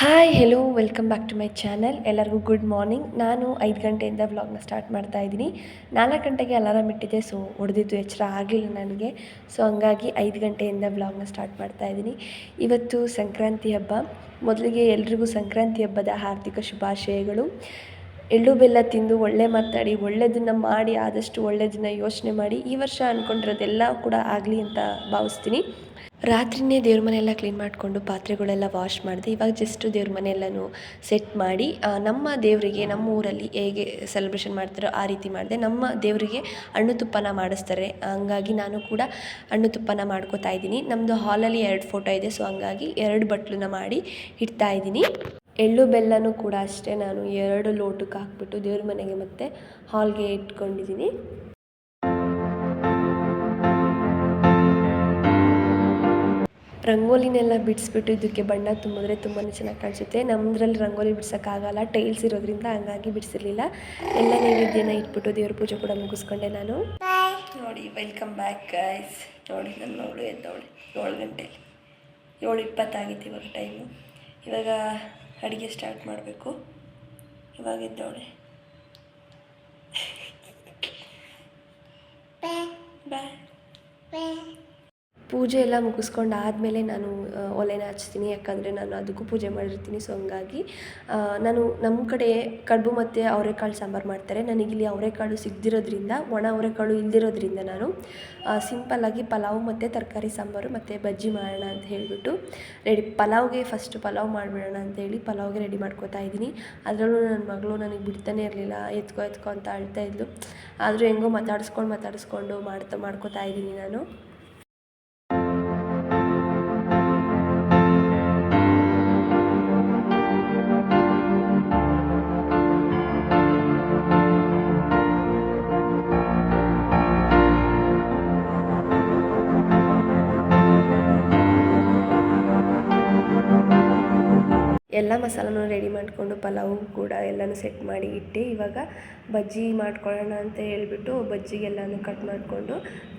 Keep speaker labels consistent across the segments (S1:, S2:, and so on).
S1: Hi hello welcome back to my channel ಎಲ್ಲರಿಗೂ good morning ನಾನು ಐದು ಗಂಟೆಯಿಂದ ವ್ಲಾಗ್ನ ಸ್ಟಾರ್ಟ್ ಮಾಡ್ತಾ ಇದ್ದೀನಿ. ನಾಲ್ಕು ಗಂಟೆಗೆ ಅಲಾರಾಮ್ ಇಟ್ಟಿದ್ದೆ ಸೊ ಹೊಡೆದಿದ್ದು ಎಚ್ಚರ ಆಗಲಿಲ್ಲ ನನಗೆ. ಸೊ ಹಂಗಾಗಿ ಐದು ಗಂಟೆಯಿಂದ ವ್ಲಾಗ್ನ ಸ್ಟಾರ್ಟ್ ಮಾಡ್ತಾ ಇದ್ದೀನಿ. ಇವತ್ತು ಸಂಕ್ರಾಂತಿ ಹಬ್ಬ. ಮೊದಲಿಗೆ ಎಲ್ರಿಗೂ ಸಂಕ್ರಾಂತಿ ಹಬ್ಬದ ಹಾರ್ದಿಕ ಶುಭಾಶಯಗಳು. ಎಳ್ಳು ಬೆಲ್ಲ ತಿಂದು ಒಳ್ಳೆ ಮಾತಾಡಿ ಒಳ್ಳೆಯದನ್ನು ಮಾಡಿ, ಆದಷ್ಟು ಒಳ್ಳೆಯದನ್ನು ಯೋಚನೆ ಮಾಡಿ ಈ ವರ್ಷ ಅಂದ್ಕೊಂಡಿರೋದೆಲ್ಲ ಕೂಡ ಆಗಲಿ ಅಂತ ಭಾವಿಸ್ತೀನಿ. ರಾತ್ರಿನೇ ದೇವ್ರ ಮನೆಯೆಲ್ಲ ಕ್ಲೀನ್ ಮಾಡಿಕೊಂಡು ಪಾತ್ರೆಗಳೆಲ್ಲ ವಾಶ್ ಮಾಡಿದೆ, ಇವಾಗ ಜಸ್ಟ್ ದೇವ್ರ ಮನೆಯೆಲ್ಲನೂ ಸೆಟ್ ಮಾಡಿ ನಮ್ಮ ದೇವರಿಗೆ ನಮ್ಮ ಊರಲ್ಲಿ ಹೇಗೆ ಸೆಲೆಬ್ರೇಷನ್ ಮಾಡ್ತಾರೋ ಆ ರೀತಿ ಮಾಡಿದೆ. ನಮ್ಮ ದೇವರಿಗೆ ಹಣ್ಣು ತುಪ್ಪನ ಮಾಡಿಸ್ತಾರೆ. ಹಂಗಾಗಿ ನಾನು ಕೂಡ ಹಣ್ಣು ತುಪ್ಪನ ಮಾಡ್ಕೋತಾ ಇದ್ದೀನಿ. ನಮ್ಮದು ಹಾಲಲ್ಲಿ ಎರಡು ಫೋಟೋ ಇದೆ ಸೊ ಹಂಗಾಗಿ ಎರಡು ಬಟ್ಲನ್ನ ಮಾಡಿ ಇಡ್ತಾ ಇದ್ದೀನಿ. ಎಳ್ಳು ಬೆಲ್ಲನೂ ಕೂಡ ಅಷ್ಟೇ ನಾನು ಎರಡು ಲೋಟಕ್ಕೆ ಹಾಕ್ಬಿಟ್ಟು ದೇವ್ರ ಮನೆಗೆ ಮತ್ತು ಹಾಲ್ಗೆ ಇಟ್ಕೊಂಡಿದ್ದೀನಿ. ರಂಗೋಲಿನೆಲ್ಲ ಬಿಡಿಸ್ಬಿಟ್ಟು ಇದಕ್ಕೆ ಬಣ್ಣ ತುಂಬಿದ್ರೆ ತುಂಬಾ ಚೆನ್ನಾಗಿ ಕಾಣಿಸುತ್ತೆ. ನಮ್ಮದ್ರಲ್ಲಿ ರಂಗೋಲಿ ಬಿಡ್ಸೋಕ್ಕಾಗಲ್ಲ ಟೈಲ್ಸ್ ಇರೋದ್ರಿಂದ ಹಂಗಾಗಿ ಬಿಡಿಸಿರ್ಲಿಲ್ಲ. ಎಲ್ಲ ನೈವೇದ್ಯನ ಇಟ್ಬಿಟ್ಟು ದೇವ್ರ ಪೂಜೆ ಕೂಡ ಮುಗಿಸ್ಕೊಂಡೆ ನಾನು. ನೋಡಿ ವೆಲ್ಕಮ್ ಬ್ಯಾಕ್ ಗೈಸ್ ನೋಡಿ ನನ್ನ ಮಗಳು ಎದ್ದವಳು ಏಳು ಗಂಟೆಲಿ ಏಳು ಇಪ್ಪತ್ತಾಗಿತ್ತು ಇವಾಗ ಟೈಮು ಇವಾಗ ಅಡುಗೆ ಸ್ಟಾರ್ಟ್ ಮಾಡಬೇಕು. ಇವಾಗ ಎದ್ದವಳೆ ಬಾಯ್ ಪೂಜೆ ಎಲ್ಲ ಮುಗಿಸ್ಕೊಂಡು ಆದಮೇಲೆ ನಾನು ಒಲೆನ ಹಚ್ತೀನಿ, ಯಾಕಂದರೆ ನಾನು ಅದಕ್ಕೂ ಪೂಜೆ ಮಾಡಿರ್ತೀನಿ. ಸೊ ಹಂಗಾಗಿ ನಾನು ನಮ್ಮ ಕಡೆ ಕಡುಬು ಮತ್ತು ಅವರೆಕಾಳು ಸಾಂಬಾರು ಮಾಡ್ತಾರೆ. ನನಗಿಲ್ಲಿ ಅವರೆಕಾಳು ಸಿಗದಿರೋದ್ರಿಂದ, ಒಣ ಅವರೆಕಾಳು ಇಲ್ದಿರೋದ್ರಿಂದ ನಾನು ಸಿಂಪಲ್ಲಾಗಿ ಪಲಾವ್ ಮತ್ತು ತರಕಾರಿ ಸಾಂಬಾರು ಮತ್ತು ಬಜ್ಜಿ ಮಾಡೋಣ ಅಂತ ಹೇಳಿಬಿಟ್ಟು, ರೆಡಿ, ಪಲಾವ್ಗೆ ಫಸ್ಟ್ ಪಲಾವ್ ಮಾಡಿಬಿಡೋಣ ಅಂತೇಳಿ ಪಲಾವ್ಗೆ ರೆಡಿ ಮಾಡ್ಕೋತಾ ಇದ್ದೀನಿ. ಅದರಲ್ಲೂ ನನ್ನ ಮಗಳು ನನಗೆ ಬಿಡ್ತಾನೆ ಇರಲಿಲ್ಲ, ಎತ್ಕೊ ಎತ್ಕೊ ಅಂತ ಅಳ್ತಾ ಇದ್ಲು. ಆದರೂ ಹೆಂಗೋ ಮಾತಾಡಿಸ್ಕೊಂಡು ಮಾತಾಡಿಸ್ಕೊಂಡು ಮಾಡ್ತಾ, ಮಾಡ್ಕೋತಾ ಇದ್ದೀನಿ ನಾನು. ಎಲ್ಲ ಮಸಾಲನೂ ರೆಡಿ ಮಾಡಿಕೊಂಡು ಪಲಾವು ಕೂಡ ಎಲ್ಲನೂ ಸೆಟ್ ಮಾಡಿ ಇಟ್ಟು ಇವಾಗ ಬಜ್ಜಿ ಮಾಡ್ಕೊಳ್ಳೋಣ ಅಂತ ಹೇಳಿಬಿಟ್ಟು ಬಜ್ಜಿಗೆಲ್ಲನೂ ಕಟ್ ಮಾಡಿಕೊಂಡು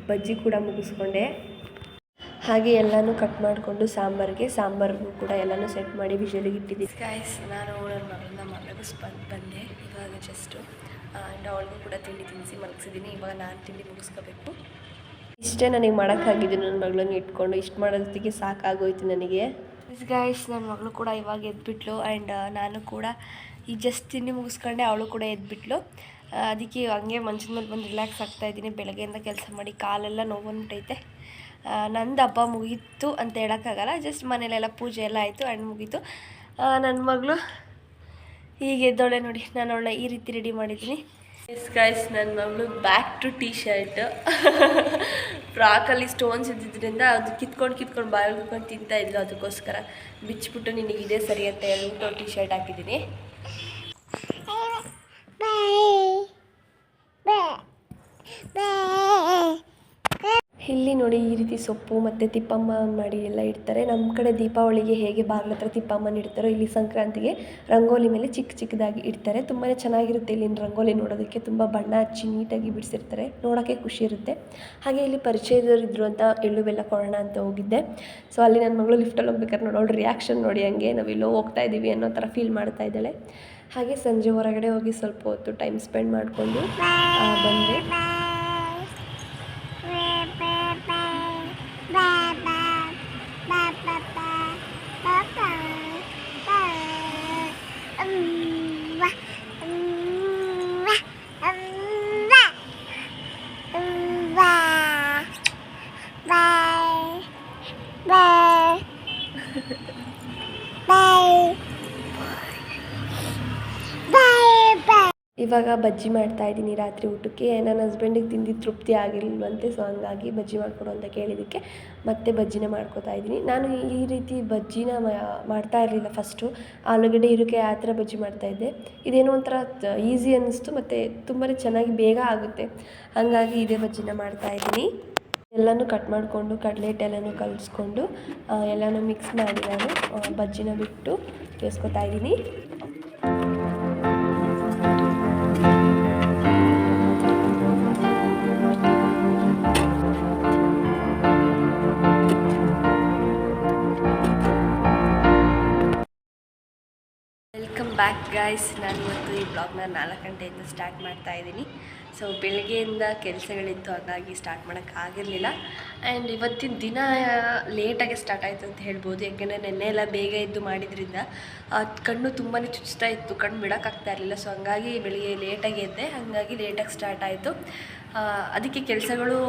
S1: ಬಜ್ಜಿ ಕೂಡ ಮುಗಿಸ್ಕೊಂಡೆ. ಹಾಗೆ ಎಲ್ಲನೂ ಕಟ್ ಮಾಡಿಕೊಂಡು ಸಾಂಬಾರಿಗೆ ಸಾಂಬಾರಿಗೂ ಕೂಡ ಎಲ್ಲನೂ ಸೆಟ್ ಮಾಡಿ ವಿಷಲಿಗೆ ಇಟ್ಟಿದ್ದೀನಿ ಗಾಯ್ಸ್ ನಾನು ನನ್ನ ಮಗಳನ್ನ ಮಲಗಿಸ್ಬಂದು ಬಂದೆ. ಇವಾಗ ಜಸ್ಟು ಆ್ಯಂಡ್ ಅವಳಿಗೂ ಕೂಡ ತಿಂಡಿ ತಿನ್ನಿಸಿ ಮಲಗಿಸಿದ್ದೀನಿ ಇವಾಗ ನಾನು ತಿಂಡಿ ಮುಗಿಸ್ಕೋಬೇಕು. ಇಷ್ಟೇ ನನಗೆ ಮಾಡೋಕ್ಕಾಗಿದ್ದು ನನ್ನ ಮಗಳನ್ನು ಇಟ್ಕೊಂಡು. ಇಷ್ಟು ಮಾಡೋದಕ್ಕೆ ಸಾಕಾಗೋಯ್ತು ನನಗೆ. ಗಾಯ್ಸ್ ನನ್ನ ಮಗಳು ಕೂಡ ಇವಾಗ ಎದ್ಬಿಟ್ಲು ಆ್ಯಂಡ್ ನಾನು ಕೂಡ ಈ ಜಸ್ಟ್ ತಿಂಡಿ ಮುಗಿಸ್ಕೊಂಡೆ ಅವಳು ಕೂಡ ಎದ್ಬಿಟ್ಲು. ಅದಕ್ಕೆ ಹಂಗೆ ಮಂಚದ ಮೇಲೆ ಬಂದು ರಿಲ್ಯಾಕ್ಸ್ ಆಗ್ತಾ ಇದ್ದೀನಿ. ಬೆಳಗ್ಗೆಯಿಂದ ಕೆಲಸ ಮಾಡಿ ಕಾಲೆಲ್ಲ ನೋವು ಬಂದ್ಬಿಟ್ಟೈತೆ ಆ, ನಂದು ಹಬ್ಬ ಮುಗೀತು ಅಂತ ಹೇಳೋಕ್ಕಾಗಲ್ಲ ಜಸ್ಟ್ ಮನೇಲೆಲ್ಲ ಪೂಜೆ ಎಲ್ಲ ಆಯಿತು ಆ್ಯಂಡ್ ಮುಗೀತು. ನನ್ನ ಮಗಳು ಈಗ ಎದ್ದೋಳೆ ನೋಡಿ ನಾನು ಅವಳನ್ನ ಈ ರೀತಿ ರೆಡಿ ಮಾಡಿದ್ದೀನಿ. ಎಸ್ ಗೈಸ್ ನನ್ನ ಮಗಳು ಬ್ಯಾಕ್ ಟು ಟೀ ಶರ್ಟ್ ಫ್ರಾಕಲ್ಲಿ ಸ್ಟೋನ್ಸ್ ಇದ್ದಿದ್ದರಿಂದ ಅದು ಕಿತ್ಕೊಂಡು ಕಿತ್ಕೊಂಡು ಬಾಯಲ್ಲಿ ಕುತ್ಕೊಂಡು ತಿಂತಾ ಇದ್ಲು. ಅದಕ್ಕೋಸ್ಕರ ಬಿಚ್ಚಿಬಿಟ್ಟು ನಿನಗೆ ಇದೇ ಸರಿ ಅಂತ ಹೇಳ್ಬಿಟ್ಟು ಟೀ ಶರ್ಟ್ ಹಾಕಿದ್ದೀನಿ ಇಲ್ಲಿ ನೋಡಿ ಈ ರೀತಿ ಸೊಪ್ಪು ಮತ್ತು ತಿಪ್ಪಮ್ಮ ಮಾಡಿ ಎಲ್ಲ ಇಡ್ತಾರೆ. ನಮ್ಮ ಕಡೆ ದೀಪಾವಳಿಗೆ ಹೇಗೆ ಬಾಗಿಲ ಹತ್ರ ತಿಪ್ಪಮ್ಮನ ಇಡ್ತಾರೋ ಇಲ್ಲಿ ಸಂಕ್ರಾಂತಿಗೆ ರಂಗೋಲಿ ಮೇಲೆ ಚಿಕ್ಕ ಚಿಕ್ಕದಾಗಿ ಇಡ್ತಾರೆ. ತುಂಬಾ ಚೆನ್ನಾಗಿರುತ್ತೆ ಇಲ್ಲಿನ ರಂಗೋಲಿ ನೋಡೋದಕ್ಕೆ. ತುಂಬ ಬಣ್ಣ ಹಚ್ಚಿ ನೀಟಾಗಿ ಬಿಡಿಸಿರ್ತಾರೆ. ನೋಡೋಕ್ಕೆ ಖುಷಿ ಇರುತ್ತೆ. ಹಾಗೆ ಇಲ್ಲಿ ಪರಿಚಯದವ್ರು ಇದ್ರು ಅಂತ ಎಳ್ಳು, ಬೆಲ್ಲ ಕೊಡೋಣ ಅಂತ ಹೋಗಿದ್ದೆ. ಸೊ ಅಲ್ಲಿ ನನ್ನ ಮಗಳು ಲಿಫ್ಟಲ್ಲಿ ಹೋಗ್ಬೇಕಾದ್ರೆ ನೋಡಿ ರಿಯಾಕ್ಷನ್ ನೋಡಿ ಹಂಗೆ ನಾವು ಇಲ್ಲೋ ಹೋಗ್ತಾ ಇದ್ದೀವಿ ಅನ್ನೋ ಥರ ಫೀಲ್ ಮಾಡ್ತಾ ಇದ್ದಾಳೆ. ಹಾಗೆ ಸಂಜೆ ಹೊರಗಡೆ ಹೋಗಿ ಸ್ವಲ್ಪ ಹೊತ್ತು ಟೈಮ್ ಸ್ಪೆಂಡ್ ಮಾಡಿಕೊಂಡು ಬಂದೆ. ಇವಾಗ ಬಜ್ಜಿ ಮಾಡ್ತಾ ಇದ್ದೀನಿ ರಾತ್ರಿ ಊಟಕ್ಕೆ. ನನ್ನ ಹಸ್ಬೆಂಡಿಗೆ ತಿಂದಿದ್ದು ತೃಪ್ತಿ ಆಗಿಲ್ವಂತೆ ಸೊ ಹಂಗಾಗಿ ಬಜ್ಜಿ ಮಾಡಿಕೊಡು ಅಂತ ಕೇಳಿದ್ದಕ್ಕೆ ಮತ್ತೆ ಬಜ್ಜಿನ ಮಾಡ್ಕೋತಾ ಇದ್ದೀನಿ. ನಾನು ಈ ರೀತಿ ಬಜ್ಜಿನ ಮಾಡ್ತಾ ಇರಲಿಲ್ಲ ಫಸ್ಟು ಆಲೂಗಡ್ಡೆ ಇರುಕೆ ಆ ಥರ ಬಜ್ಜಿ ಮಾಡ್ತಾಯಿದ್ದೆ ಇದೇನೋ ಒಂಥರ ಈಸಿ ಅನ್ನಿಸ್ತು, ಮತ್ತು ತುಂಬಾ ಚೆನ್ನಾಗಿ ಬೇಗ ಆಗುತ್ತೆ. ಹಾಗಾಗಿ ಇದೇ ಬಜ್ಜಿನ ಮಾಡ್ತಾ ಇದ್ದೀನಿ. ಎಲ್ಲನೂ ಕಟ್ ಮಾಡಿಕೊಂಡು ಕಡಲೆ ಹಿಟ್ಟೆಲ್ಲನೂ ಕಲಿಸ್ಕೊಂಡು ಎಲ್ಲನೂ ಮಿಕ್ಸ್ ಮಾಡಿ ನಾನು ಬಜ್ಜಿನ ಬಿಟ್ಟು ಬೇಯಿಸ್ಕೊತಾ ಇದ್ದೀನಿ. ಬ್ಯಾಕ್ ಗಾಯ್ಸ್ ನಾನು ಇವತ್ತು ಈ ಬ್ಲಾಗ್ನ ನಾಲ್ಕು ಗಂಟೆಯಿಂದ ಸ್ಟಾರ್ಟ್ ಮಾಡ್ತಾ ಇದ್ದೀನಿ. ಸೊ ಬೆಳಗ್ಗೆಯಿಂದ ಕೆಲಸಗಳಿತ್ತು, ಹಾಗಾಗಿ ಸ್ಟಾರ್ಟ್ ಮಾಡೋಕ್ಕಾಗಿರಲಿಲ್ಲ ಆ್ಯಂಡ್ ಇವತ್ತಿನ ದಿನ ಲೇಟಾಗಿ ಸ್ಟಾರ್ಟ್ ಆಯಿತು ಅಂತ ಹೇಳ್ಬೋದು. ಯಾಕೆಂದರೆ ನೆನ್ನೆ ಎಲ್ಲ ಬೇಗ ಎದ್ದು ಮಾಡಿದ್ರಿಂದ ಕಣ್ಣು ತುಂಬಾ ಚುಚ್ತಾ ಇತ್ತು. ಕಣ್ಣು ಬಿಡೋಕ್ಕಾಗ್ತಾ ಇರಲಿಲ್ಲ. ಸೊ ಹಂಗಾಗಿ ಬೆಳಿಗ್ಗೆ ಲೇಟಾಗಿ ಎದ್ದೆ. ಹಾಗಾಗಿ ಲೇಟಾಗಿ ಸ್ಟಾರ್ಟ್ ಆಯಿತು. ಅದಕ್ಕೆ ಕೆಲಸಗಳು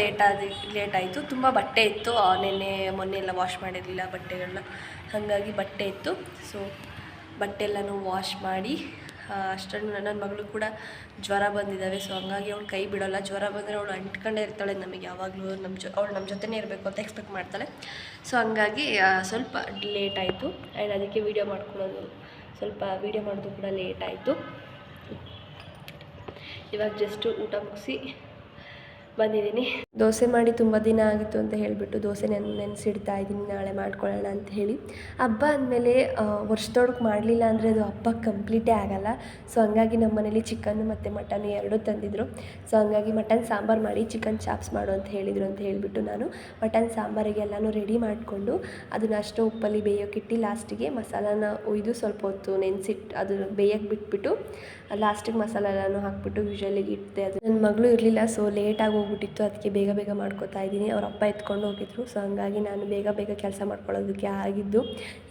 S1: ಲೇಟಾದ ಲೇಟ್ ಆಯಿತು. ತುಂಬ ಬಟ್ಟೆ ಇತ್ತು. ನೆನ್ನೆ, ಮೊನ್ನೆ ಎಲ್ಲ ವಾಶ್ ಮಾಡಿರಲಿಲ್ಲ ಬಟ್ಟೆಗಳನ್ನ. ಹಾಗಾಗಿ ಬಟ್ಟೆ ಇತ್ತು. ಸೊ ಬಟ್ಟೆ ಎಲ್ಲನೂ ವಾಶ್ ಮಾಡಿ ಅಷ್ಟನ್ನು ನನ್ನ ಮಗಳು ಕೂಡ ಜ್ವರ ಬಂದಿದ್ದಾವೆ. ಸೊ ಹಂಗಾಗಿ ಅವಳು ಕೈ ಬಿಡೋಲ್ಲ. ಜ್ವರ ಬಂದರೆ ಅವಳು ಅಂಟ್ಕೊಂಡೇ ಇರ್ತಾಳೆ ನಮಗೆ ಯಾವಾಗಲೂ. ನಮ್ಮ ಜೊ, ಅವಳು ನಮ್ಮ ಜೊತೆನೇ ಇರಬೇಕು ಅಂತ ಎಕ್ಸ್ಪೆಕ್ಟ್ ಮಾಡ್ತಾಳೆ. ಸೊ ಹಂಗಾಗಿ ಸ್ವಲ್ಪ ಲೇಟ್ ಆಯಿತು. ಆ್ಯಂಡ್ ಅದಕ್ಕೆ ವೀಡಿಯೋ ಮಾಡ್ಕೊಳ್ಳೋದು, ಸ್ವಲ್ಪ ವೀಡಿಯೋ ಮಾಡೋದು ಕೂಡ ಲೇಟ್ ಆಯಿತು. ಇವಾಗ ಜಸ್ಟು ಊಟ ಮುಗಿಸಿ ಬಂದಿದ್ದೀನಿ. ದೋಸೆ ಮಾಡಿ ತುಂಬ ದಿನ ಆಗಿತ್ತು ಅಂತ ಹೇಳಿಬಿಟ್ಟು ದೋಸೆ ನೆನ್, ನೆನೆಸಿಡ್ತಾ ಇದ್ದೀನಿ, ನಾಳೆ ಮಾಡ್ಕೊಳ್ಳೋಣ ಅಂತ ಹೇಳಿ. ಹಬ್ಬ ಅಂದಮೇಲೆ ವರ್ಷದೊಳಗೆ ಮಾಡಲಿಲ್ಲ ಅಂದರೆ ಅದು ಹಬ್ಬ ಕಂಪ್ಲೀಟೇ ಆಗಲ್ಲ. ಸೊ, ಹಂಗಾಗಿ ನಮ್ಮ ಮನೇಲಿ ಚಿಕನ್ನು ಮತ್ತು ಮಟನ್ ಎರಡೂ ತಂದಿದ್ದರು ಸೊ, ಹಂಗಾಗಿ ಮಟನ್, ಸಾಂಬಾರು ಮಾಡಿ ಚಿಕನ್ ಚಾಪ್ಸ್ ಮಾಡು ಅಂತ ಹೇಳಿದರು ಅಂತ ಹೇಳಿಬಿಟ್ಟು ನಾನು ಮಟನ್, ಸಾಂಬಾರಿಗೆ ಎಲ್ಲನೂ ರೆಡಿ ಮಾಡಿಕೊಂಡು ಅದನ್ನ ಅಷ್ಟು ಉಪ್ಪಲ್ಲಿ ಬೇಯೋಕ್ಕಿಟ್ಟು ಲಾಸ್ಟಿಗೆ ಮಸಾಲಾನ ಉಯ್ದು ಸ್ವಲ್ಪ ಹೊತ್ತು ನೆನೆಸಿಟ್ಟು ಅದು ಬೇಯಕ್ಕೆ ಬಿಟ್ಬಿಟ್ಟು ಲಾಸ್ಟಿಗೆ ಮಸಾಲ ಎಲ್ಲನೂ ಹಾಕ್ಬಿಟ್ಟು ಯೂಶಲಿಗೆ ಇಟ್ಟೆ. ಅದು ನನ್ನ ಮಗಳು ಇರಲಿಲ್ಲ, ಸೊ, ಲೇಟಾಗಿ ಹೋಗ್ಬಿಟ್ಟಿತ್ತು. ಅದಕ್ಕೆ ಬೇಗ ಬೇಗ ಮಾಡ್ಕೊತಾ ಇದ್ದೀನಿ. ಅವ್ರ ಅಪ್ಪ ಎತ್ಕೊಂಡು ಹೋಗಿದ್ರು. ಸೊ ಹಂಗಾಗಿ ನಾನು ಬೇಗ ಬೇಗ ಕೆಲಸ ಮಾಡ್ಕೊಳ್ಳೋದಕ್ಕೆ ಆಗಿದ್ದು.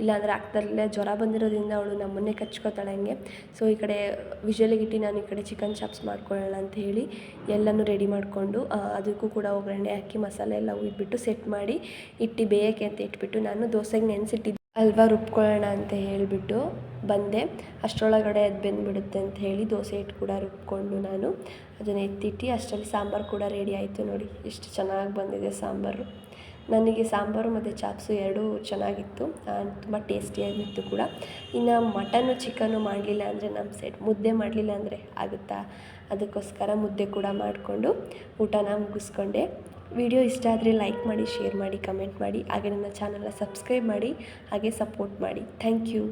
S1: ಇಲ್ಲಾಂದರೆ ಆಗ್ತಾರಲ್ಲೇ ಜ್ವರ ಬಂದಿರೋದ್ರಿಂದ ಅವಳು ನಮ್ಮನ್ನೇ ಕಚ್ಕೋತಾಳೆ ಹಂಗೆ. ಸೊ ಈ ಕಡೆ ವಿಜುವಲಿಗಿಟ್ಟು ನಾನು ಈ ಕಡೆ ಚಿಕನ್ ಚಾಪ್ಸ್ ಮಾಡ್ಕೊಳ್ಳೋಣ ಅಂತ ಹೇಳಿ ಎಲ್ಲನೂ ರೆಡಿ ಮಾಡಿಕೊಂಡು ಅದಕ್ಕೂ ಕೂಡ ಒಗ್ಗರಣೆ ಹಾಕಿ ಮಸಾಲೆ ಎಲ್ಲ ಹುಯ್ಬಿಟ್ಟು ಸೆಟ್ ಮಾಡಿ ಇಟ್ಟು ಬೇಯಕ್ಕೆ ಅಂತ ಇಟ್ಬಿಟ್ಟು ನಾನು ದೋಸೆಗೆ ನೆನೆಸಿಟ್ಟಿದ್ದೆ. ಅಲ್ವಾ ರುಬ್ಕೊಳ್ಳೋಣ ಅಂತ ಹೇಳಿಬಿಟ್ಟು ಬಂದೆ. ಅಷ್ಟರೊಳಗಡೆ ಅದು ಬೆಂದ್ಬಿಡುತ್ತೆ ಅಂತ ಹೇಳಿ ದೋಸೆ ಹಿಟ್ಟು ಕೂಡ ರುಬ್ಕೊಂಡು ನಾನು ಅದನ್ನು ಎತ್ತಿಟ್ಟು ಅಷ್ಟರಲ್ಲಿ ಸಾಂಬಾರು ಕೂಡ ರೆಡಿ ಆಯಿತು ನೋಡಿ. ಎಷ್ಟು ಚೆನ್ನಾಗಿ ಬಂದಿದೆ ಸಾಂಬಾರು. ನನಗೆ ಸಾಂಬಾರು ಮತ್ತು ಚಾಪ್ಸು ಎರಡೂ ಚೆನ್ನಾಗಿತ್ತು ತುಂಬ ಟೇಸ್ಟಿಯಾಗಿತ್ತು ಕೂಡ. ಇನ್ನು ಮಟನು ಚಿಕನು ಮಾಡಲಿಲ್ಲ ಅಂದರೆ ನಮ್ಮ ಸೈಡ್ ಮುದ್ದೆ ಮಾಡಲಿಲ್ಲ ಅಂದರೆ ಆಗುತ್ತಾ? ಅದಕ್ಕೋಸ್ಕರ ಮುದ್ದೆ ಕೂಡ ಮಾಡಿಕೊಂಡು ಊಟನ ಮುಗಿಸ್ಕೊಂಡೆ. ವಿಡಿಯೋ ಇಷ್ಟ ಆದರೆ ಲೈಕ್ ಮಾಡಿ, ಶೇರ್ ಮಾಡಿ, ಕಮೆಂಟ್ ಮಾಡಿ, ಹಾಗೆ ನನ್ನ ಚಾನಲ್ನ ಸಬ್ಸ್ಕ್ರೈಬ್ ಮಾಡಿ, ಹಾಗೆ ಸಪೋರ್ಟ್ ಮಾಡಿ. Thank you.